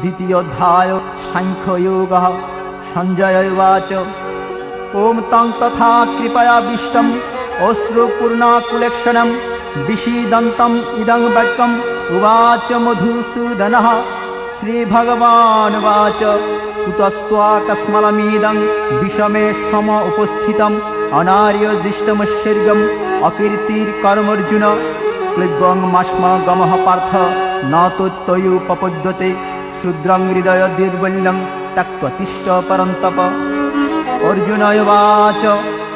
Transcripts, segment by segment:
দ্বিতীয়ধ্যায় সাংখ্যয়োগ সঞ্জয়োবাচ ওম তং তথা কৃপয়া বিষ্টম অশ্রুপূর্ণাকুলেক্ষণম বিষীদন্তম ইদং বাক্যম উচ মধুসূদন শ্রীভগবানুবাচ কুতস্ত্বাকস্মলমিদং বিষমে সম উপস্থিত অনার্য দৃষ্টমশীর্গম অকীর্তির্কর্মর্জুন ক্লিবং মাস্ম গমহ পার্থ ন শূদ্রং হৃদয় দুর্বল্যং তক্কতিষ্ঠ পরন্তপ অর্জুনয় বাচ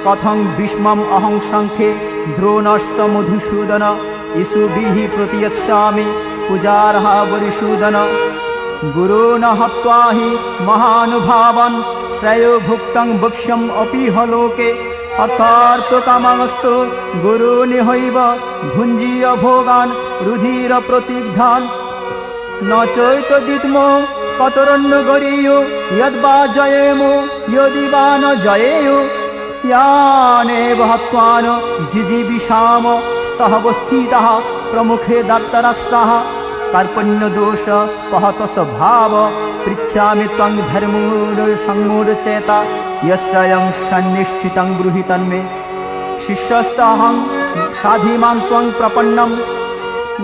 কথং ভীষ্মম অহং শঙ্খে দ্রোণশ্চ মধুসূদন ইসুবিহি প্রতিয়ৎসামি পূজার্হ বরিসূদন গুরুন হত্বা হি মহানুভাবন শ্রেয় ভুক্তং বক্ষ্যম অপিহ লোকে অর্থার্থকামস্তু গুরুনিহৈব ভুঞ্জীয় ভোগান রুধির প্রতিঘ্ধান ন চৈত দিতম কতরণ্য গরিয় ইয়দ্বা জয়েম ইয়দিবা ন জয়েয় ইয়ানেব হত্বান জিজিবিষাম স্তহ বস্থিতः প্রমুখে দত্তরাষ্ট্রः কার্পণ্যদোষ পহত স্বভাব পৃচ্ছামি ত্বং ধর্মূর সংমূর্চেত ইয়শ্রয়ং সন্নিষ্ঠিতং ব্রুহি তন্মে শিষ্যস্তহং সাধিমান ত্বং প্রপন্নম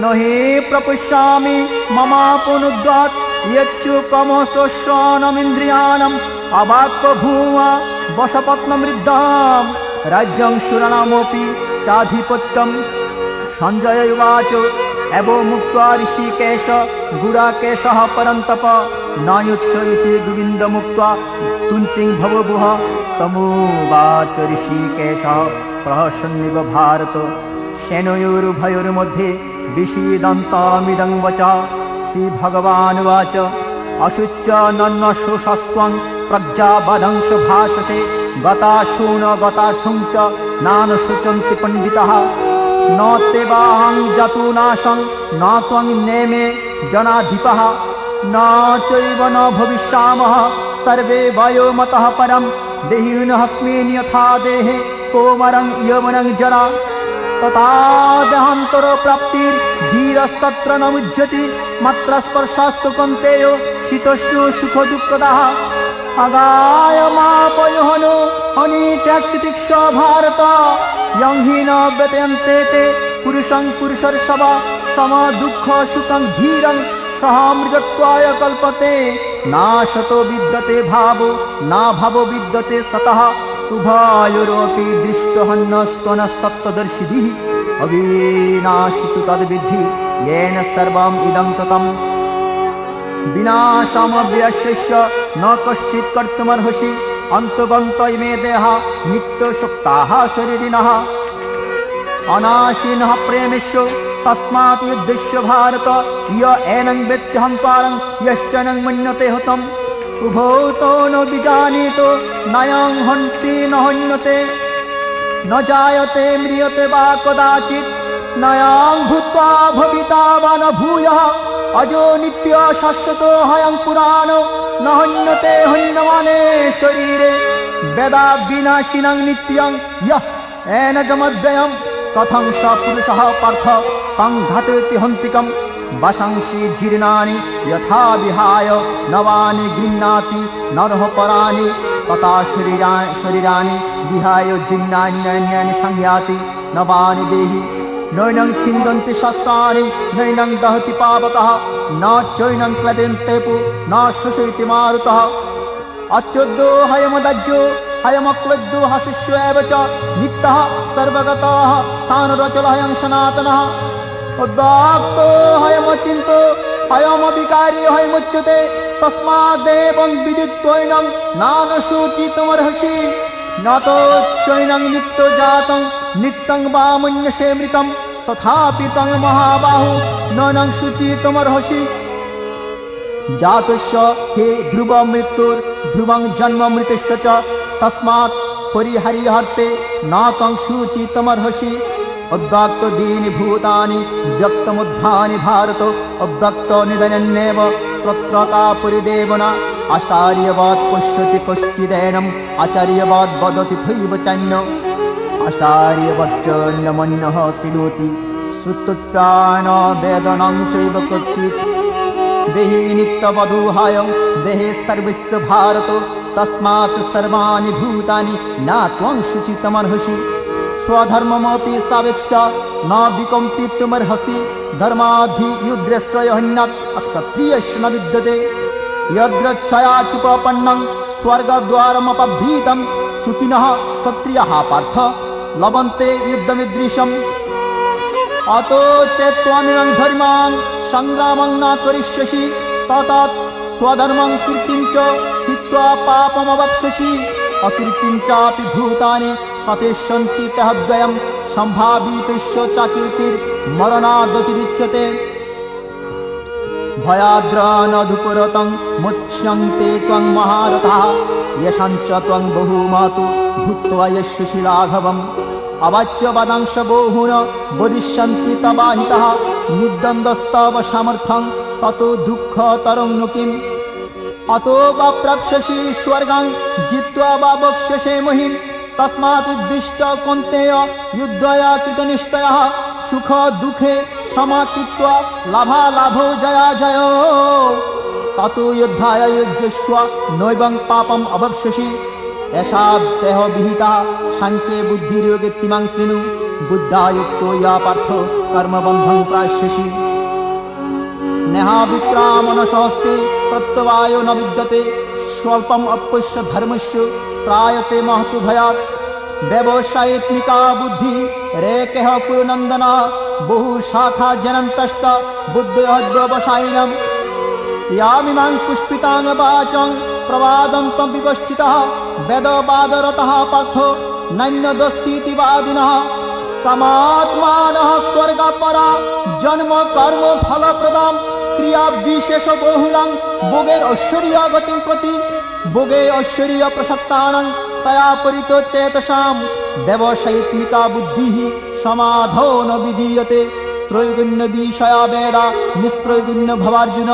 न हि प्रपश्यामि ममापुनुद्वात् यच्चुकमशोषणमिन्द्रियाणम् अवाक्यभूमा वशपत्नमृद्धां राज्यं सुरणामपि चाधिपत्यं सञ्जय उवाच एवं मुक्त्वा ऋषिकेश गुडाकेशः परन्तप नायुत्स इति गोविन्दमुक्त्वा तुञ्चिं भवभुः तमुवाच ऋषिकेशः प्रहसन्निव भारत सेनयोरुभयोर्मध्ये विषीदन्तमिदं वचा श्रीभगवानुवाच अशुच्च नन्नशोषस्त्वं प्रज्ञाबधंश भाषसे गताशून गताशुं च नानुशुचन्ति पण्डितः न तेवाहं जतुनाशं न त्वं नेमे जनाधिपः न चैव न भविष्यामः सर्वे वयोमतः परं देहिनस्मिन् यथा देहे कोमरं यवनं তথা প্রাপ্তির ধীরস্তত্র ন মুজ্যতি কন্তেয় শীতষ্ণু সুখ দুঃখদাহ আগায় মাপয়হন অনিত্যাকৃতিক্ষ ভারত ইয়ং হি ন পুরুষং পুরুষর সব সম দুঃখ সুখং ধীরং সহ কল্পতে। না শত বিদ্যতে ভাব, না ভাব বিদ্যতে সতহ। सतः उभयोरपि दृष्टहन्नस्तनस्तत्त्वदर्शिभिः अविनाशितु तद्विद्धि येन सर्वम् इदं ततम् विनाशमव्यस्य न कश्चित् कर्तुमर्हसि अन्तगन्त इमे देहा नित्यशुक्ताः शरीरिणः अनाशिनः प्रेमिष्यो तस्मात् युद्धस्य भारत य एनं वेत्यहन्तारं यश्चनं मन्यते हतम् উভৌত ন বিজানিত নয়ং হন্তি নহন্যতে। ন জায়তে ম্রিয়তে বা কদাচিৎ, নয়ং ভূত্বা ভবিতা বা ন ভূয়। অজো নিত্য শাশ্বত হয়ং পুরাণ, নহন্যতে হন্যমানে শরীরে। বেদা বিনাশিনং নিত্যং ইহ এন যমদ্বয়ম কথং স পুরুষः পার্থ, তং ঘাতে হন্তিকম। वशंसि जीर्णानि यथा विहाय नवानि गृह्णाति नरः पराणि तथा शरीरा शरीराणि विहाय जीर्णान्यान्यानि संयाति नवानि देहि नैनं छिन्दन्ति शस्त्राणि नैनं दहति पावकः न चैनं क्लदन्ते पु न शोषयति मारुतः अच्युद्धो हयमदज्जो हयमक्लद्दो हशिष्य एव च नित्यः सर्वगतः स्थानरचलहयं सनातनः উদ্ভক্ত হয়ম চিন্ত হয়ম বিকারী হয়মুচ্যতে তস্মাদেবং বিদিত্বৈনং নাম সূচিতমর্হসি নতোচ্চৈনং নিত্য জাতং নিত্যং বামুন্যসে মৃতম। তথাপি তং মহাবাহু নং সূচিতমর্হসি জাতস্য হে ধ্রুব মৃত্যুর, ধ্রুবং জন্ম মৃতস্য চ। তস্মাৎ পরিহারিহর্তে নাতং সূচিতমর্হসি অব্যক্তদীনি ভূতানি ব্যক্তমুদ্ধানি ভারত, অব্যক্ত নিধনন্যেব তত্রতা পরিদেবনা আচার্যবাদ পশ্যতি কশ্চিদেনম আচার্যবাদ বদতি থৈব চান্য। আচার্যবচ্চন্যমন্যহ শৃণোতি শ্রুতুপ্রাণ বেদনং চৈব কচিত দেহি নিত্যবধূহায়ং দেহে সর্বস্ব ভারত, তস্মাৎ সর্বাণি ভূতানি, না ত্বং শুচিতমর্হসি स्वधर्ममपि सावेक्ष न विकम्पितुमर्हसि धर्माधियुद्रश्रयहन्यात् अक्षत्रियस्य न विद्यते यद्रच्छयात्युपपन्नं स्वर्गद्वारमपभ्रीतं सुखिनः क्षत्रियः पार्थ लभन्ते युद्धमिदृशम् अतो चेत्त्वमिमं धर्मां सङ्ग्रामं न करिष्यसि ततत् स्वधर्मं कीर्तिं च हित्वा पापमवप्स्यसि अकीर्तिं चापि भूतानि ततेष्यन्ति तः द्वयं सम्भावितस्य च कीर्तिर्मरणादतिरिच्यते भयाद्रानधुपुरतं मुत्स्यन्ते त्वं महारथः यशञ्च त्वं बहुमातु भूत्वा यस्य लाघवम् अवाच्य वदांश बहुन वदिष्यन्ति तवाहितः निर्दन्दस्तव सामर्थ्यं ततो दुःखतरं नु किम् अतो वा प्राप्स्यसि स्वर्गां जित्वा वा वक्ष्यसे महिम् তস্মাদিষ্ট কন্তেয় যুদ্ধয়া কৃতনিষ্ঠয় সুখ দুঃখে সমাকৃত লাভা লাভ জয়া জয় তত যোদ্ধায় নৈবং পাপম অবশ্যসি এষা দেহ বিহিতা শাঙ্কে বুদ্ধিরয়োগে তিমাং শৃণু বুদ্ধাযুক্ত ইয়া পার্থ কর্মবন্ধং প্রাশ্যসি নেহা বিক্রামন সহস্তে প্রত্যবায় ন বিদ্যতে স্বল্পম অপশ্য ধর্মস্য প্রায়তে মহতু ভয়াৎ भयात् व्यवसायित्मिका बुद्धि रेकेह कुरुनन्दन बहु शाखा जनन्तस्त बुद्धयद्व्यवसायिनम् यामिमां पुष्पिताङ्गवाचं प्रवादन्तं विवस्थितः वेदवादरतः पार्थो नैन्यदस्तीति वादिनः कामात्मानः स्वर्गपरा जन्म कर्म फलप्रदां क्रिया विशेष बहुलां भोगेर ऐश्वर्यगतिं प्रति भोगे ऐश्वर्य प्रसक्तानां तया परितो चेतसां व्यवसायित्मिका बुद्धिः समाधौ न विधीयते त्रैगुण्य विषया वेदा निस्त्रैगुण्य भवार्जुन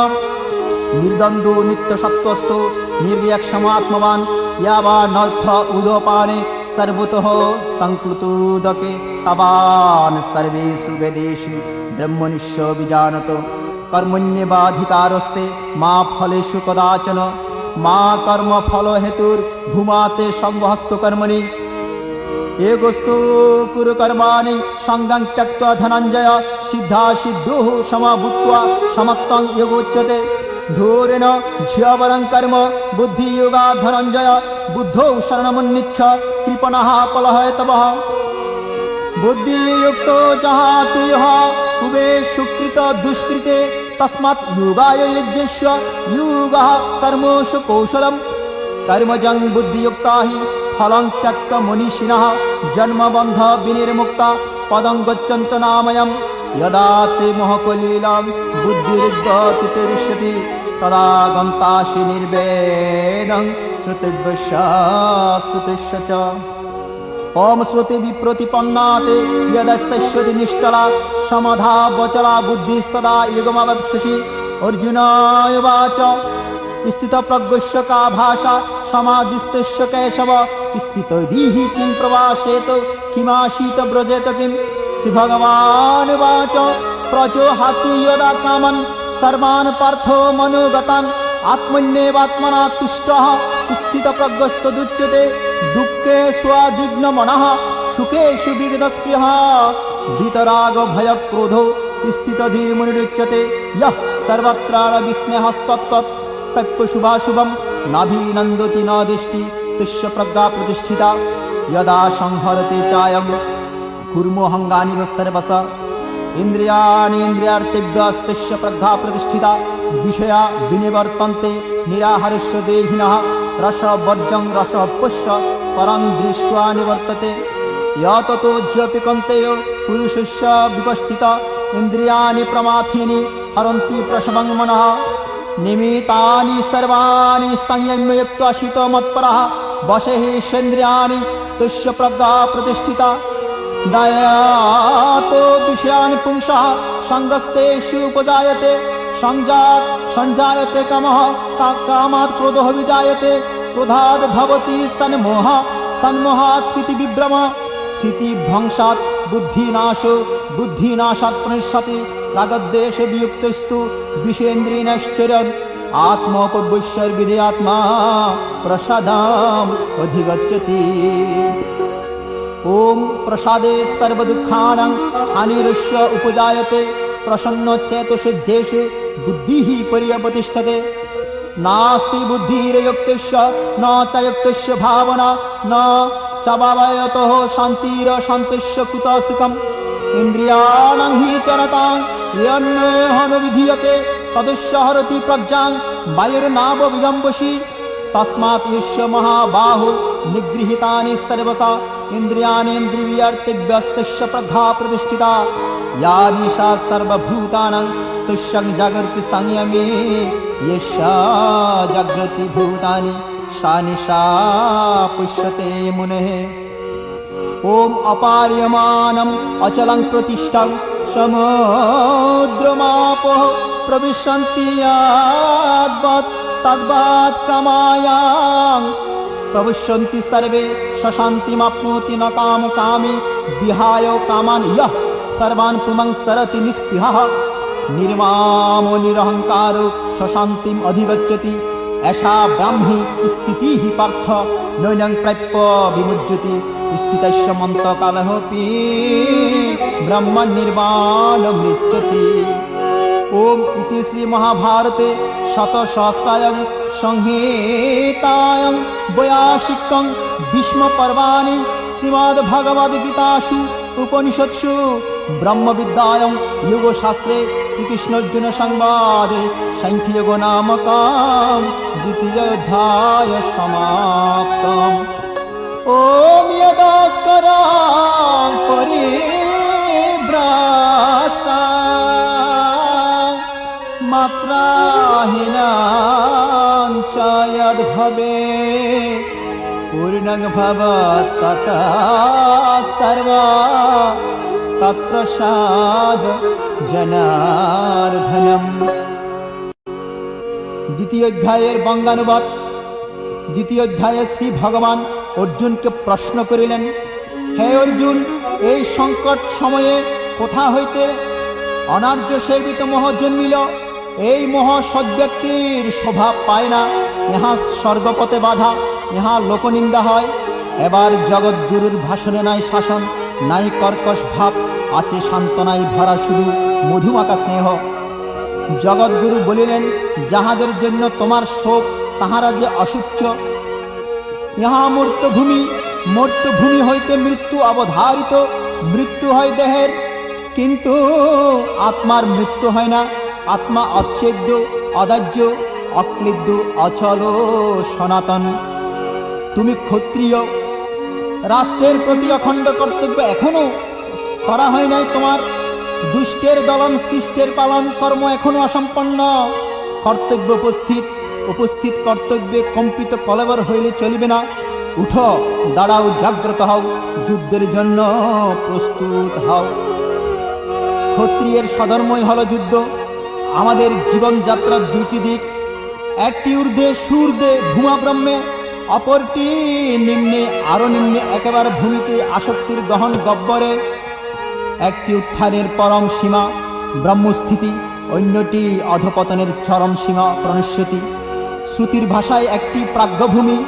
निर्द्वन्द्वो नित्यसत्त्वस्थो निर्व्यक्षमात्मवान् यावानर्थ उदपाने सर्वतः सङ्कृतोदके तवान् सर्वेषु वेदेषु ब्रह्मनिश्च विजानत कर्मण्यवाधिकारस्ते मा फलेषु कदाचन মা কর্ম ফল হেতুর ভূমাতে সংহস্ত কর্মণি। কুরু কুরুকর্মাণি সঙ্গং ত্যক্ত ধনঞ্জয় সিদ্ধা সিদ্ধ সমাভূত্বা সমত্তং যোগোচ্যতে ধূরেণ ঝিয়বরং কর্ম বুদ্ধি বুদ্ধিযোগা ধনঞ্জয় বুদ্ধ শরণমুন্নিচ্ছ কৃপণহ পলহয়তব বুদ্ধিযুক্ত যাহা তুয় কুবে সুকৃত দুষ্কৃতে तस्मात् योगाय यज्ञस्य योगः कर्मसु कौशलम् कर्मजं बुद्धियुक्ता हि फलं त्यक्त मनीषिणः जन्मबन्ध विनिर्मुक्ता पदं गच्छन्त नामयम् यदा ते महकलीलां बुद्धिर्गतिरिष्यति तदा गन्तासि निर्वेदं श्रुतिभ्यश्च श्रुतिश्च च ओम श्रुति विप्रतिपन्नाते यदस्तश्यति निष्कला समधा वचला बुद्धिस्तदा युगमवप्स्यसि अर्जुनाय वाच स्थितप्रज्ञस्य का भाषा समाधिस्तस्य केशव स्थितधीः किं प्रवासेत किमासीत व्रजेत किं श्रीभगवान् वाच प्रचोहाति यदा कामन् सर्वान् पार्थो मनोगतान् आत्मन्येवात्मना तुष्टः स्थितप्रज्ञस्तदुच्यते दुःखे स्वादिग्नमनः सुखेषु विगतस्पृह वितरागभयक्रोधो स्थितधीर्मुनिरुच्यते यः सर्वत्राणविस्नेहस्तत्तत् प्रप्यशुभाशुभं नाभिनन्दति न दिष्टि तस्य प्रज्ञा प्रतिष्ठिता यदा संहरते चायं कुर्मोऽहङ्गानिव सर्वस इन्द्रियाणीन्द्रियार्थेभ्यस्तस्य प्रज्ञा प्रतिष्ठिता विषया विनिवर्तन्ते निराहारस्य देहिनः রস বর্জং রস পুষ্য পরং দৃষ্টা নিবর্ততে ইয়তো ঝিয়পি কন্তেয় পুরুষস্য বিপস্থিত ইন্দ্রিয়াণি প্রমাথিনি হরন্তি প্রসবং মনঃ নিমিতানি সর্বাণি সংযম্যুক্ত শীত মৎপরः বসে হি সেন্দ্রিয়াণি তুষ্য প্রজ্ঞা প্রতিষ্ঠিতা দয়াতো বিষয়ানি পুংসः সঙ্গস্তেষু উপজায়তে সংজাত, সঞ্জায়তে কামহ কামাত ক্রোধ বিজায়তে ক্রোধাদ ভবতি সন্মোহ সন্মোহাৎ স্মৃতি বিভ্রম, স্মৃতি ভ্রংসাৎ বুদ্ধিনাশ, বুদ্ধিনাশাৎ প্রণিষ্যতি রাগদ্বেষ বিযুক্তস্তু, বিষেন্দ্রিণশ্চরণ আত্মোপবিশ্বর্বিধি আত্মা প্রসাদাম অধিগচ্ছতি। ওম প্রসাদে সর্বদুঃখানং, অনিরুষ্য উপজায়তে প্রসন্ন চেতসুজ্জেষু বুদ্ধিহি পরিয়পতিষ্ঠতে নাস্তি বুদ্ধিরযুক্তিস্য ন চয়ুক্তিস্য ভাবনা, ন চবাবয়তঃ শান্তির শান্তিস্য কুতাসিকম। ইন্দ্রিয়াণং হি চরতাং ইয়ন্নেহনুবিধীয়তে তদস্য হরতি প্রজ্ঞাং বায়ুর্নাব বিলম্বসি তস্মাৎ ইষ্য মহাবাহু, নিগৃহীতানি সর্বসা। इन्द्रियाणीन्द्रियर्तिव्यस्तस्य प्रघा प्रतिष्ठिता या निशा सर्वभूतानां तुष्यं जागर्ति संयमे यशा जागृति भूतानि सा निशा पुष्यते मुनेः ॐ अपार्यमानम् अचलं प्रतिष्ठं समुद्रमापः प्रविशन्ति याद्वत् तद्वत् প্রবিশ্যন্তি সর্বে সশান্তিমাপ্নোতি ন কাম কামে বিহায় কামান ইহ সর্বান পুমং সরতি নির্মাম নির্মামো নিরহংকারো সশান্তিম অধিগচ্ছতি এষা ব্রাহ্মী স্থিতি পার্থ নৈনং প্রাপ্য বিমুজ্যতি স্থিতস্য মন্তকালহপি ব্রহ্ম নির্বাণ মৃত্যতি ওম ইতি শ্রী মহাভারতে শত সহস্রায়ং संहितायं वयाशिकं भीष्मपर्वाणि श्रीमद्भगवद्गीतासु उपनिषत्सु ब्रह्मविद्यायां योगशास्त्रे श्रीकृष्णार्जुनसंवादे साङ्ख्ययोगो नामकां द्वितीयोऽध्याय समाप्तम् ॐ यदास्करां परिभ्राष्टा मात्राहीनां পঞ্চায়ত ভবে পূর্ণং ভবত সর্বা তৎপ্রসাদ জনার্ধনম দ্বিতীয় অধ্যায়ের বঙ্গানুবাদ। দ্বিতীয় অধ্যায়ে শ্রী ভগবান অর্জুনকে প্রশ্ন করিলেন, হে অর্জুন, এই সংকট সময়ে কোথা হইতে অনার্য সেবিত মহ জন্মিল? এই মোহ সদ্ব্যক্তির শোভা পায় না। ইহা স্বর্গপথে বাধা, ইহা লোকনিন্দা হয়। এবার জগৎগুরুর ভাষণে নাই শাসন, নাই কর্কশ ভাব, আছে সান্ত্বনায় ভরা শুধু মধুমাকা স্নেহ। জগৎগুরু বলিলেন, যাহাদের জন্য তোমার শোক, তাহারা যে অসুচ্চ। ইহা মূর্তভূমি মূর্তভূমি হইতে মৃত্যু অবধারিত। মৃত্যু হয় দেহের, কিন্তু আত্মার মৃত্যু হয় না। আত্মা অচ্ছেদ্য অদাহ্য অক্লিদ্য অচল, সনাতন। তুমি ক্ষত্রিয়। রাষ্ট্রের প্রতি অখণ্ড কর্তব্য এখনও করা হয় নাই তোমার। দুষ্টের দলন, সৃষ্টের পালন, কর্ম এখনও অসম্পন্ন। কর্তব্য উপস্থিত উপস্থিত কর্তব্যে কম্পিত কলেবর হইলে চলিবে না। উঠো, দাঁড়াও, জাগ্রত হও, যুদ্ধের জন্য প্রস্তুত হও। ক্ষত্রিয়ের সধর্মই হল যুদ্ধ। আমাদের জীবনযাত্রার দুইটি দিক। একটি ঊর্ধ্বে সূর্ধ্বে ভূমা ব্রহ্মে, অপরটি নিম্নে আরও নিম্নে একেবারে ভূমিতে আসক্তির দহন গব্বরে। একটি উত্থানের পরম সীমা, ব্রহ্মস্থিতি, অন্যটি অধপতনের চরম সীমা প্রণশ্যতি শ্রুতির ভাষায় একটি প্রাজ্ঞভূমি,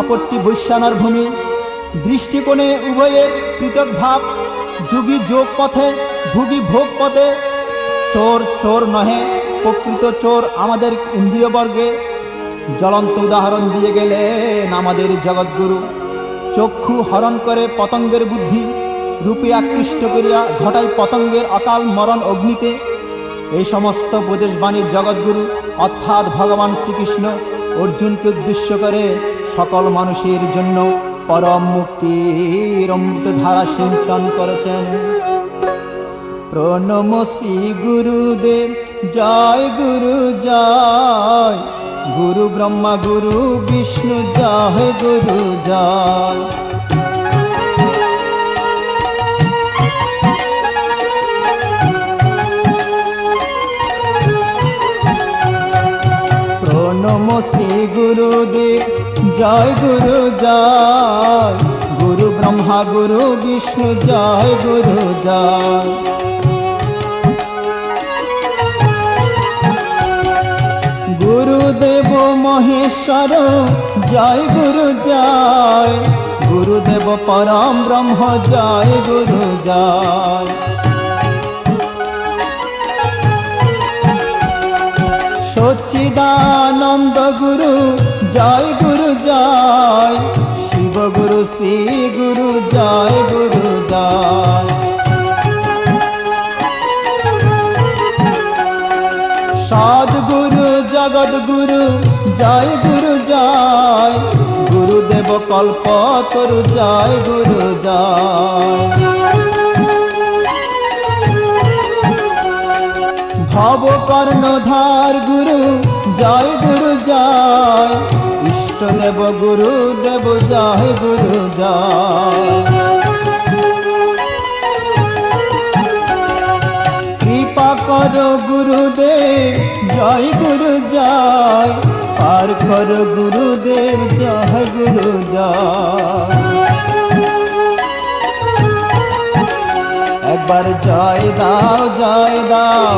অপরটি বৈশ্যানার ভূমি দৃষ্টিকোণে উভয়ের পৃথক ভাব, যুগী যোগ পথে, ভুগি ভোগ পথে চোর চোর নহে, প্রকৃত চোর আমাদের ইন্দ্রিয়বর্গে জ্বলন্ত উদাহরণ দিয়ে গেলেন আমাদের জগৎগুরু চক্ষু হরণ করে পতঙ্গের বুদ্ধি, রূপে আকৃষ্ট করিয়া ঘটাই পতঙ্গের অকাল মরণ অগ্নিতে। এই সমস্ত উপদেশবাণীর জগৎগুরু অর্থাৎ ভগবান শ্রীকৃষ্ণ, অর্জুনকে উদ্দেশ্য করে সকল মানুষের জন্য পরম মুক্তির অমৃত ধারা সিঞ্চন করেছেন। প্রণম শ্রী গুরুদেব। জয় গুরু জয়। গুরু ব্রহ্মা, গুরু বিষ্ণু, জয় গুরু, জয়। প্রণম শ্রী গুরুদেব। জয় গুরু জয়। গুরু ব্রহ্মা, গুরু বিষ্ণু, জয় গুরু, জয়। মহেশ্বর, জয় গুরু জয়। গুরুদেব পরম ব্রহ্ম, জয় গুরু জয়। সচ্চিদানন্দ গুরু, জয় গুরু জয়। শিব গুরু, শ্রী গুরু জয় গুরু জয়। সদ্গুরু জগৎগুরু জয় গুরু জয় গুরুদেব কল্প তরু জয় গুরু জয় ভব কর্ণধার গুরু জয় গুরু জয় ইষ্টদেব গুরু দেব জয় গুরু জয় কৃপা কর, গুরুদেব, জয়, গুরু জয় পার কর গুরুদেব জয় গুরু জয় একবার জয় দাও জয় দাও।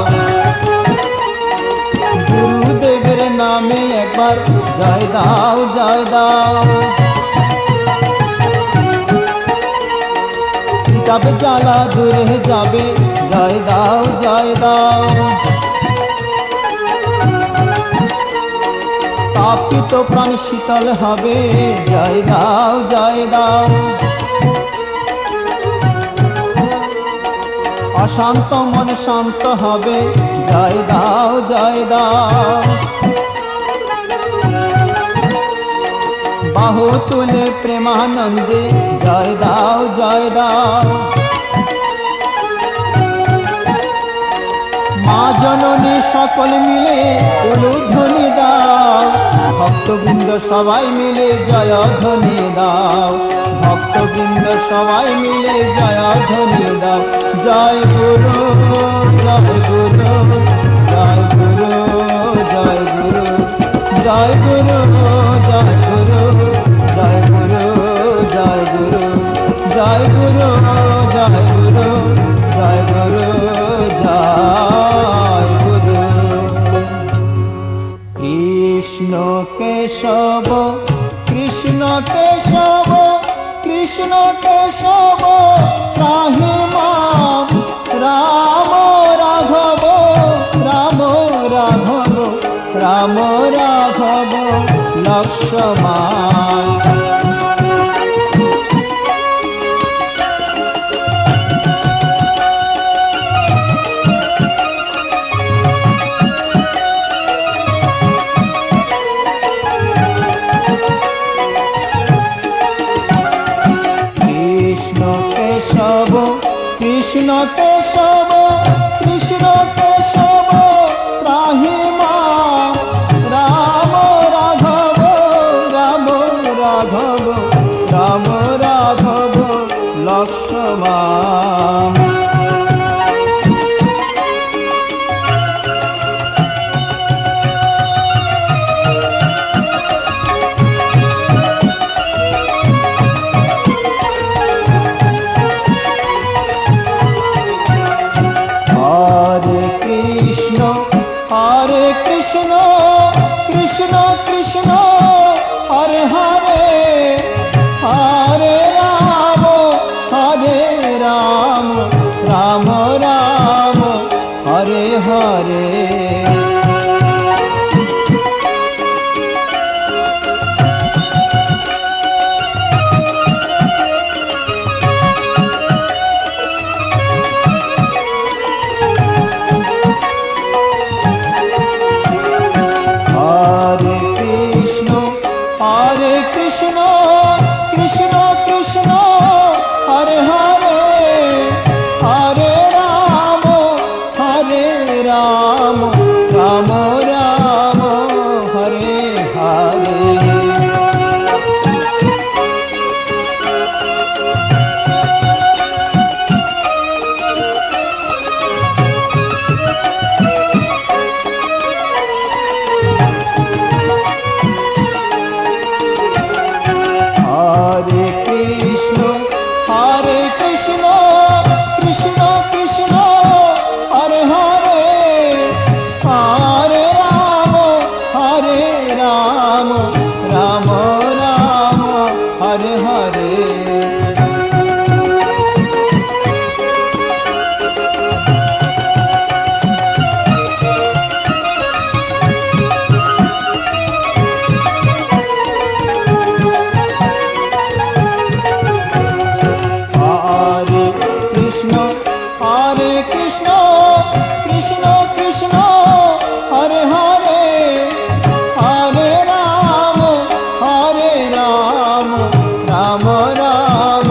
গুরুদেবের নামে একবার জয় দাও জয় দাও। কিতাব জ্বালা, দূরে যাবে, জয় দাও জয় দাও। তাপিত প্রাণ শীতল হবে। জয় দাও জয় দাও অশান্ত মন শান্ত হবে। জয় দাও জয় দাও বাহু তুলে প্রেমানন্দে। জয় দাও জয় দাও মা জননী সকল মিলে উলুধ্বনি দাও ভক্তবৃন্দ সবাই মিলে জয় ধ্বনি দাও ভক্তবৃন্দ সবাই মিলে জয় ধ্বনি দাও জয় গুরু জয় গুরু জয় গুরু জয় গুরু জয় গুরু জয় গুরু জয় গুরু জয় গুরু জয় গুরু জয় গুরু জয় গুরু জয় কৃষ্ণ কেশব কৃষ্ণ কেশব কৃষ্ণ কেশব রাহি মাম রাম রাঘব রাম রাঘব রাম রাঘব লক্ষ্মণ রে কৃষ্ণ কৃষ্ণ রাম রাম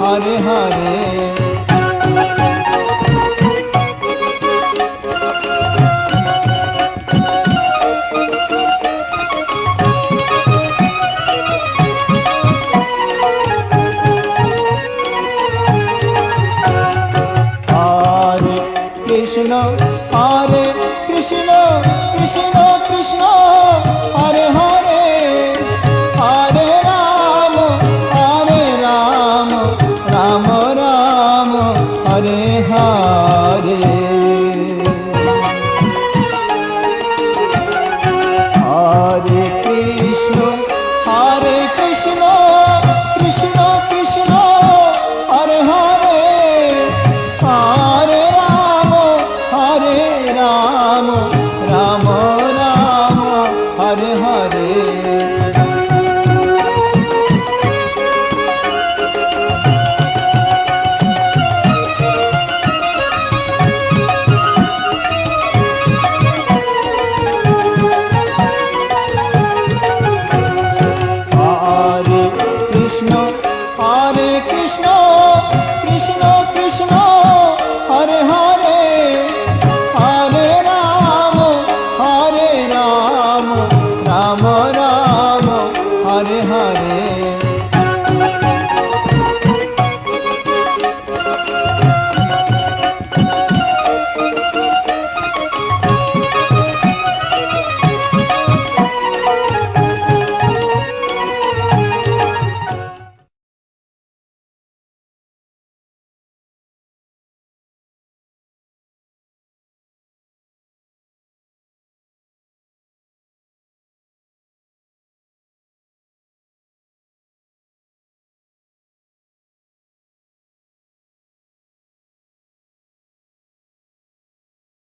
হরে হরে Hare